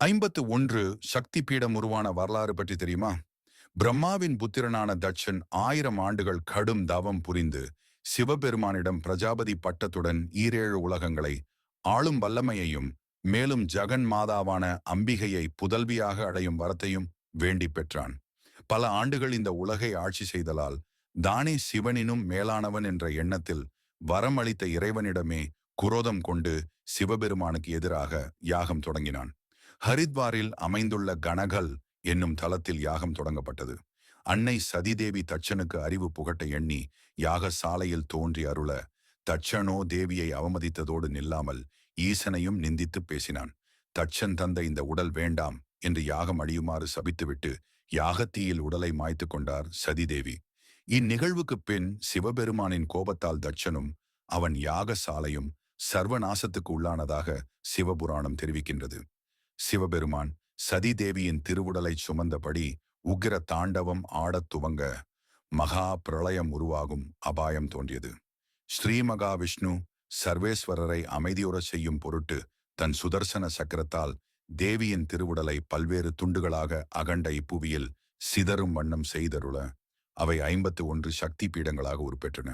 ஐம்பத்து ஒன்று சக்தி பீடம் உருவான வரலாறு பற்றி தெரியுமா? பிரம்மாவின் புத்திரனான தட்சன் ஆயிரம் ஆண்டுகள் கடும் தவம் புரிந்து சிவபெருமானிடம் பிரஜாபதி பட்டத்துடன் ஈரேழு உலகங்களை ஆளும் வல்லமையையும் மேலும் ஜெகன் மாதாவான அம்பிகையை புதல்வியாக அடையும் வரத்தையும் வேண்டி பெற்றான். பல ஆண்டுகள் இந்த உலகை ஆட்சி செய்தலால் தானே சிவனினும் மேலானவன் என்ற எண்ணத்தில் வரமளித்த இறைவனிடமே குரோதம் கொண்டு சிவபெருமானுக்கு எதிராக யாகம் தொடங்கினான். ஹரித்வாரில் அமைந்துள்ள கணகல் என்னும் தலத்தில் யாகம் தொடங்கப்பட்டது. அன்னை சதிதேவி தச்சனுக்கு அறிவு புகட்ட எண்ணி யாக சாலையில் தோன்றி அருள தச்சனோ தேவியை அவமதித்ததோடு நில்லாமல் ஈசனையும் நிந்தித்து பேசினான். தச்சன் தந்த இந்த உடல் வேண்டாம் என்று யாகம் அழியுமாறு சபித்துவிட்டு யாகத்தீயில் உடலை மாய்த்து கொண்டார் சதிதேவி. இந்நிகழ்வுக்குப் பின் சிவபெருமானின் கோபத்தால் தட்சனும் அவன் யாகசாலையும் சர்வநாசத்துக்கு உள்ளானதாக சிவபுராணம் தெரிவிக்கின்றது. சிவபெருமான் சதிதேவியின் திருவுடலை சுமந்தபடி உக்கிர தாண்டவம் ஆடத் துவங்க மகா பிரளயம் உருவாகும் அபாயம் தோன்றியது. ஸ்ரீமகா விஷ்ணு சர்வேஸ்வரரை அமைதியுறச் செய்யும் பொருட்டு தன் சுதர்சன சக்கரத்தால் தேவியின் திருவுடலை பல்வேறு துண்டுகளாக அகண்ட இப்புவியில் சிதறும் வண்ணம் செய்தருள அவை ஐம்பத்து ஒன்று சக்தி பீடங்களாக உருப்பெற்றன.